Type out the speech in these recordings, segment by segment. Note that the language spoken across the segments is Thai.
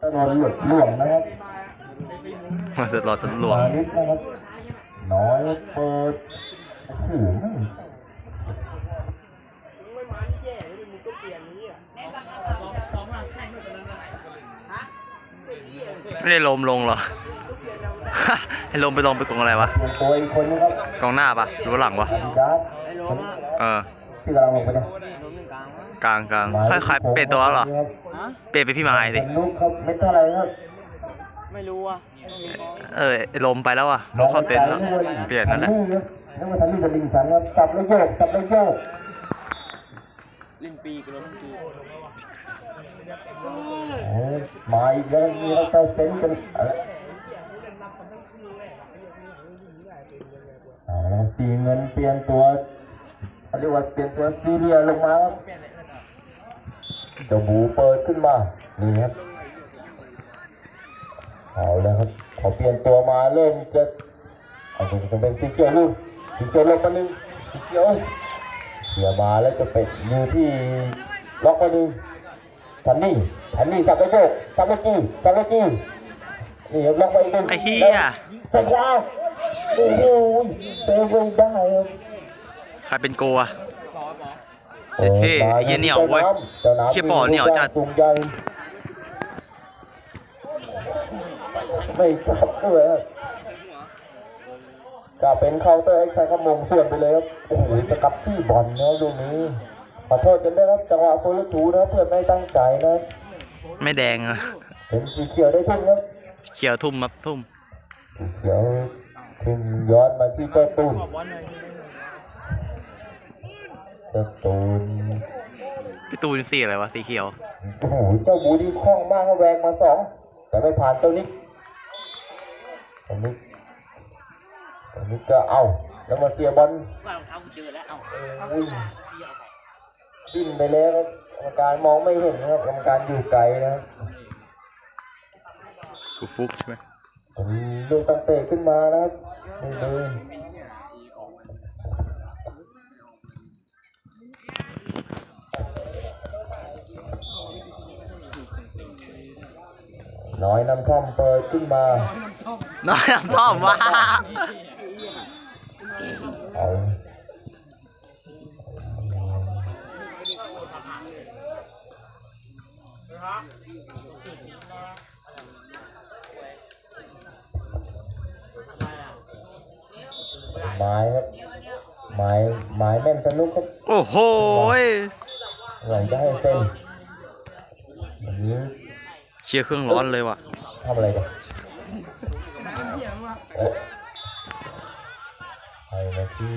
ถนนหลุดหลวงนะครับมาสลอดตำรวจมานิดนะครับ น้อยเปิดโอ้โหไม่ไม่ได้ลมลงเหรอ ให้ลมไปลงไปกองอะไรวะเปลี่ยนตัวอีกคนนะครับกองหน้าปะหรือว่าหลังวะอาดิดาสคนเออที่กำลังลงไปเนี่ย กลางกลางค่อยๆเปลี่ยนตัวแล้วเหรอเปลี่ยนไปนพี่ไม้สิสนุกครับเม็ดเท่าไหร่ครับไม่รู้อะเออไอ้ลมไปแล้วอะลมเข้าเต็นท์แล้ว เปลี่ยนนั่นแหละทันี่ครับนึกว่าทันนี่จะลิงชันครับ สับแล้วโยก สับแล้วโยกเล่นปีกับล้มปีโอ้ยมาอีกแล้วมีเราเจ้าเซนกันอะไรเอาละครับสีเงินเปลี่ยนตัวเขาเรียกว่าเปลี่ยนตัวซีเรียลงมาครับเจ้าบูเปิดขึ้นมา นี่ครับ เอาแล้วครับพอเปลี่ยนตัวมาเริ่มจะเอาจะจะเป็นสีเขียวลูกสีเขียวลงมาหนึ่งสีเขียวเขียวมาแล้วจะเป็นอยู่ที่ล็อกมาหนึ่งทันนี่ทันนี่สับไปโยกสับไปกี้สับไปกี้นี่ครับล็อกไปอีกหนึ่งไอ้เหี้ยแล้วเสร็จแล้วโอ้โหเซฟไว้ได้ครับใครเป็นโกอะ เท่เท่ไอ้เหี้ยเหนียวเว้ยจ้าน้ำเหี้ยปอเหนียวจัดสูงใหญ่ไม่จับด้วยครับก็เป็นเคาน์เตอร์เอ็กซ์ใช้ขมงส่วนไปเลยครับ โอ้โห สกัดที่บอลนะครับลูกนี้ ขอโทษกันด้วยครับจังหวะโคลทูนะครับเพื่อนไม่ตั้งใจนะครับไม่แดงอะเป็นสีเขียวได้ทุ่มครับ เขียวทุ่มครับทุ่ม สีเขียวทุ่มย้อนมาที่เจ้าตูน เจ้าตูนพี่ตูนสีอะไรวะสีเขียว โอ้โหเจ้าบูดีคล่องมากครับแวงมาสอง แต่ไม่ผ่านเจ้านิกเจ้านิกเจ้านิกก็เอาแล้วมาเสียบอลว่ารองเท้ากูเจอแล้ว เอ้าโอ้ยดิ้นไปแล้วครับกรรมการมองไม่เห็นครับกรรมการอยู่ไกลนะครับกูฟุกใช่ไหมเป็นลูกตั้งเตะขึ้นมานะครับนี่เน้อยน้ำท่อมเปิดขึ้นมา น้อยน้ำท่อมวะเอาไม้ครับไม้ไม้แม่นสนุกครับ โอ้โหยหลังจะให้เส้นวันนี้ เชียร์เครื่องร้อนเลยว่ะทำอะไรกันเอ๊ะไปมาที่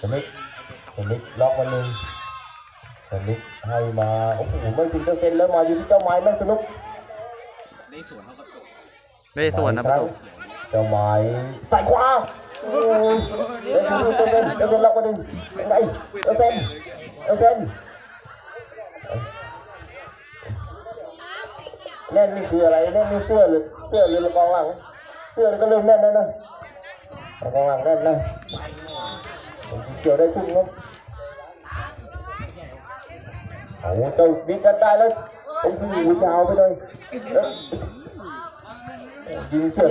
สมิกสมิกล็อกมาหนึ่งสมิกให้มา โอ้โห ไม่ถึงจะเซ็นแล้วมาอยู่ที่เจ้าไม้แม่นสนุกไม่ได้ส่วนนะประตูเจ้าไม้ใส่ขวาโอ้ยเล่นดูเจ้าเซ็นเจ้าเซ็นล็อกมาหนึ่งยังไงเจ้าเซ็นเจ้าเซ็น แน่นนี่คืออะไรแน่นนี่เสื้อหรือเสื้อหรือกองหลัง เสื้อก็เริ่มแน่นแล้วนะกองหลังแน่นนะผมสีเขียวได้ทุ่มครับโอ้เจ้าบินกันได้แล้วโอ้โหยาวไปเลยยิงเฉือก